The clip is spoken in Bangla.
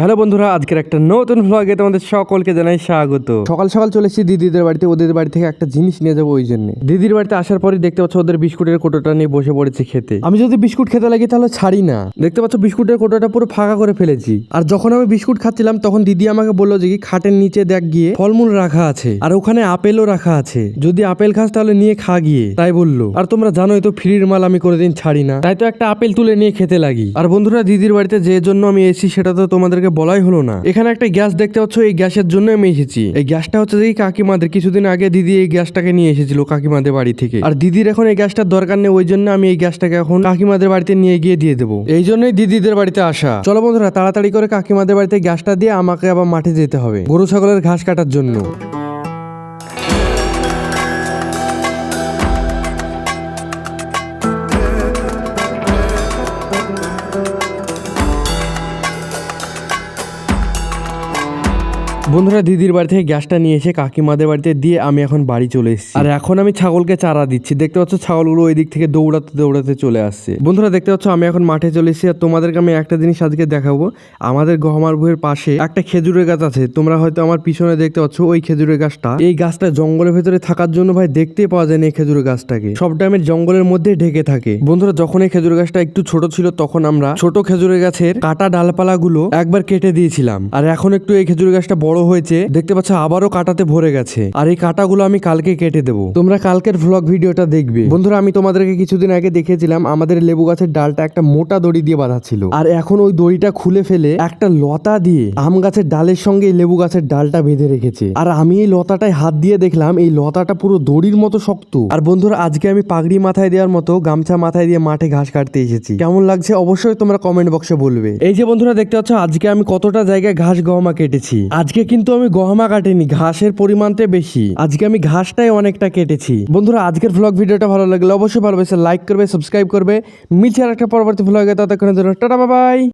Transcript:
হ্যালো বন্ধুরা আজকের একটা নতুন ভ্লগে তোমাদের সকলকে জানাই স্বাগত। সকাল সকাল চলে এসেছি দিদিদের বাড়িতে ওদের বাড়ি থেকে একটা জিনিস নিয়ে যাব ওই জন্য। দিদির বাড়িতে আসার পরে দেখতে পাচ্ছ ওদের বিস্কুটের কোটোটা নিয়ে বসে পড়েছে খেতে। আমি যদি বিস্কুট খেতে লাগি তাহলে ছাড়ি না। দেখতে পাচ্ছ বিস্কুটের কোটোটা পুরো ফাঁকা করে ফেলেছি। আর যখন আমি বিস্কুট খাচ্ছিলাম তখন দিদি আমাকে বলল যে কি খাটের নিচে দেখ গিয়ে ফলমূল রাখা আছে। আর ওখানে আপেলও রাখা আছে। যদি আপেল খাস তাহলে নিয়ে খা গিয়ে। তাই বলল। আর তোমরা জানোই তো ফ্রির মাল আমি কোনোদিন ছাড়ি না। তাই তো একটা আপেল তুলে নিয়ে খেতে লাগি। আর বন্ধুরা দিদির বাড়িতে যে জন্য আমি এসেছি সেটা তো তোমাদেরকে বলাই হলো না। এখানে একটা গ্যাস দেখতে পাচ্ছ, এই গ্যাসের জন্য আমি এসেছি। এই গ্যাসটা হচ্ছে দেখি কাকিমাদের, কিছুদিন আগে দিদি এই গ্যাসটাকে নিয়ে এসেছিল কাকিমাদের বাড়ি থেকে। আর দিদির এখন এই গ্যাসটার দরকার নেই, ওই জন্য আমি এই গ্যাসটাকে এখন কাকিমাদের বাড়িতে নিয়ে গিয়ে দিয়ে দেবো। এই জন্যই দিদিদের বাড়িতে আসা। চলো বন্ধুরা, তাড়াতাড়ি করে কাকিমাদের বাড়িতে গ্যাসটা দিয়ে আমাকে আবার মাঠে যেতে হবে, গরু ছাগলের ঘাস কাটার জন্য। বন্ধুরা, দিদির বাড়ি থেকে গ্যাসটা নিয়ে এসে কাকিমাদের বাড়িতে দিয়ে আমি এখন বাড়ি চলে এসেছি। আর এখন আমি ছাগলকে চারা দিচ্ছি। দেখতে পাচ্ছ, ছাগলগুলো ওই দিক থেকে দৌড়াতে দৌড়াতে চলে আসছে। বন্ধুরা, দেখতে পাচ্ছ, আমি এখন মাঠে চলে এসেছি। আর তোমাদেরকে আমি একটা জিনিস আজকে দেখাবো। আমাদের গহমার বইয়ের পাশে একটা খেজুরের গাছ আছে। তোমরা হয়তো আমার পিছনে দেখতে পাচ্ছ ওই খেজুরের গাছটা। এই গাছটা জঙ্গলের ভেতরে থাকার জন্য ভাই দেখতে পাওয়া যায় না এই খেজুরের গাছটাকে। সব টাইমের জঙ্গলের মধ্যে ঢেকে থাকে। বন্ধুরা, যখন এই খেজুর গাছটা একটু ছোট ছিল, তখন আমরা ছোট খেজুরের গাছের কাটা ডালপালা গুলো একবার কেটে দিয়েছিলাম। আর এখন একটু এই খেজুর গাছটা বড় হয়েছে, দেখতে পাচ্ছ আবারও কাটাতে ভরে গেছে। আর এই কাটাগুলো আমি কালকে কেটে দেবো। তোমরা কালকের ভ্লগ ভিডিওটা দেখবে। বন্ধুরা, আমি তোমাদেরকে কিছুদিন আগে দেখেছিলাম আমাদের লেবু গাছের ডালটা একটা মোটা দড়ি দিয়ে বাঁধা ছিল। আর এখন ওই দড়িটা খুলে ফেলে একটা লতা দিয়ে আম গাছের ডালের সঙ্গে লেবু গাছের ডালটা বেঁধে রেখেছে। আর আমি এই লতাটায় হাত দিয়ে দেখলাম, এই লতাটা পুরো দড়ির মতো শক্ত। আর বন্ধুরা, আজকে আমি পাগড়ি মাথায় দেওয়ার মতো গামছা মাথায় দিয়ে মাঠে ঘাস কাটতে এসেছি। কেমন লাগছে অবশ্যই তোমরা কমেন্ট বক্সে বলবে। এই যে বন্ধুরা, দেখতে পাচ্ছ, আজকে আমি কতটা জায়গায় ঘাস গহমা কেটেছি। আজকে কিন্তু আমি গহমা কাটিনি, ঘাসের পরিমাণটা বেশি। আজকে আমি ঘাসটাই অনেকটা কেটেছি। বন্ধুরা, আজকের ভ্লগ ভিডিওটা ভালো লাগলে অবশ্যই ভালোবেসে লাইক করবে সাবস্ক্রাইব করবে। মিলছে আর একটা পরবর্তী ভ্লগে ততক্ষণের জন্য টাটা বাই